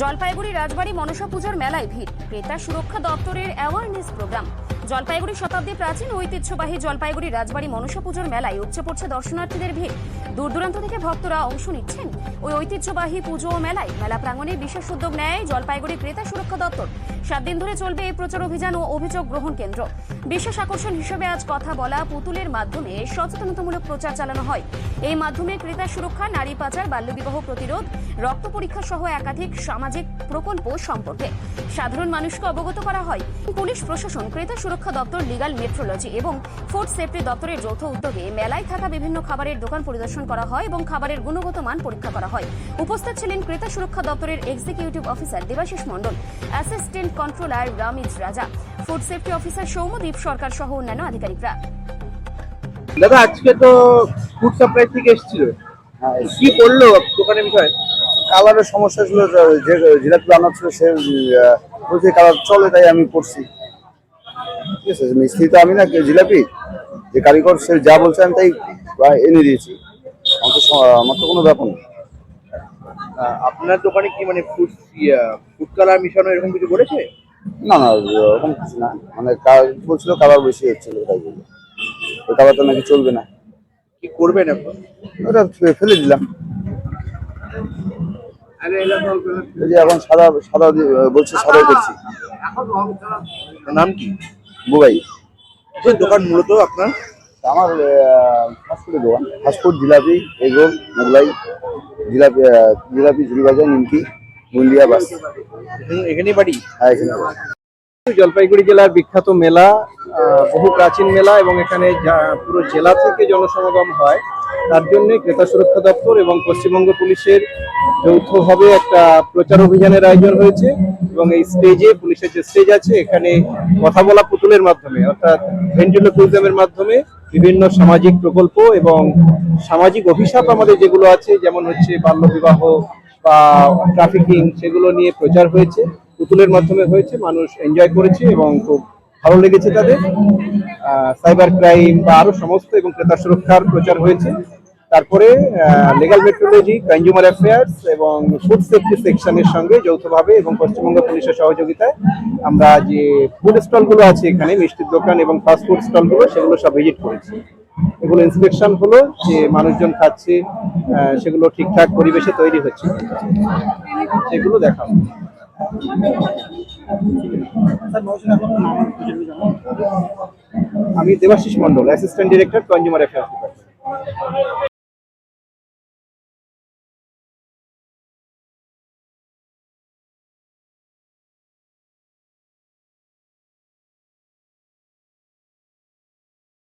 জলপাইগুড়ি রাজবাড়ি মনসা পুজোর মেলায় ভিড়। ক্রেতা সুরক্ষা দপ্তরের অ্যাওয়ারনেস প্রোগ্রাম জলপাইগুড়ি শতাব্দী প্রাচীন ঐতিহ্যবাহী জলপাইগুড়ি রাজবাড়ি মনসা পুজোর মেলায় উপচে পড়ছে দর্শনার্থীদের ভিড়। দূর দূরান্ত থেকে ভক্তরা অংশ নিচ্ছেন। ওই ঐতিহ্যবাহী পুজো ও মেলায় মেলা প্রাঙ্গণে বিশেষ উদ্যোগ নেয় জলপাইগুড়ি ক্রেতা সুরক্ষা দপ্তর। সাত দিন ধরে চলবে এই প্রচার অভিযান ও অভিযোগ গ্রহণ কেন্দ্র। বিশেষ আকর্ষণ হিসেবে আজ কথা বলা পুতুলের মাধ্যমে সচেতনতামূলক প্রচার চালানো হয়। এই মাধ্যমে ক্রেতা সুরক্ষা, নারী পাচার, বাল্যবিবাহ প্রতিরোধ, রক্ত পরীক্ষা সহ একাধিক সামাজিক প্রকল্প সম্পর্কে সাধারণ মানুষকে অবগত করা হয়। পুলিশ, প্রশাসন, ক্রেতা সুরক্ষা দপ্তর লিগাল মেট্রোলজি এবং ফুড সেফটি দপ্তরের যৌথ উদ্যোগে মেলায় থাকা বিভিন্ন খাবারের দোকান পরিদর্শন করা হয় এবং খাবারের গুণগত মান পরীক্ষা করা হয় উপস্থিত ছিলেন ক্রেতা সুরক্ষা দপ্তরের executive officer Debashis Mondal assistant controller Ramiz Raja food safety officer Soumadip Sarkar সহ অন্যান্য আধিকারিকরা দাদা আজকে তো ফুড সাপ্লাই থেকে এসেছিল হ্যাঁ, কি বলল দোকানের বিষয়ে কালারের সমস্যা ছিল যে জিলাপি বানানো ছিল সে বলছে কালার চলে তাই আমি করছি ঠিক আছে মিস্ত্রি তো আমি না জিলাপি? যে কারিগর সে যা বলছে আমি তাই এনে দিয়েছি। আমার তো আমার তো কোনো ব্যাপার নেই। আপনার দোকানে কি মানে ফুড ফুড কালার মিশানো এরকম কিছু করেছে? না না ওরকম কিছু না। মানে বলছিল কালার বেশি হচ্ছিল তাই বলল। ওই তো নাকি চলবে না। কি করবেন এখন? ওটা ফেলে দিলাম। এই যে এখন সাদা সাদা বলছে সাদাই করছি। নাম কি? বুবাই। দোকান মূলত আপনার? আমার ফাস্টফুডের দোকান। Fast food jalebi egg roll Mughlai jalebi jalebi ঝুড়ি ভাজা নিমকি বুন্দিয়া বাস। এখানে- এখানেই বাড়ি? হ্যাঁ এখানে জলপাইগুড়ি জেলার বিখ্যাত মেলা বহু প্রাচীন মেলা এবং এখানে যা- পুরো জেলা থেকে জনসমাগম হয় তার জন্য ক্রেতা সুরক্ষা দপ্তর এবং পশ্চিমবঙ্গ পুলিশের যৌথভাবে একটা প্রচার অভিযানের আয়োজন হয়েছে। এবং এই স্টেজে পুলিশের যে স্টেজ আছে, এখানে কথা বলা পুতুলের মাধ্যমে, অর্থাৎ ভেন্টিলোকুইজমের মাধ্যমে বিভিন্ন সামাজিক প্রকল্প এবং সামাজিক অভিশাপ আমাদের যেগুলো আছে, যেমন হচ্ছে বাল্যবিবাহ বা ট্রাফিকিং সেগুলো নিয়ে প্রচার হয়েছে, পুতুলের মাধ্যমে হয়েছে, মানুষ এনজয় করেছে এবং খুব ভালো লেগেছে তাদের। সাইবার ক্রাইম বা আরও সমস্ত এবং ক্রেতা সুরক্ষার প্রচার হয়েছে। তারপরে লিগাল মেট্রোলজি কনজিউমার অ্যাফেয়ার্স এবং ফুড সেফটি সেকশনের সঙ্গে যৌথভাবে এবং পশ্চিমবঙ্গ পুলিশের সহযোগিতায় আমরা যে ফুড স্টলগুলো আছে এখানে মিষ্টির দোকান এবং ফাস্ট ফুড স্টলগুলো সেগুলো সব ভিজিট করেছি। এগুলো ইন্সপেকশন হলো যে মানুষজন খাচ্ছে সেগুলো ঠিকঠাক পরিবেশে তৈরি হচ্ছে। সেগুলো দেখা আমি Debashis Mondal assistant director consumer affairs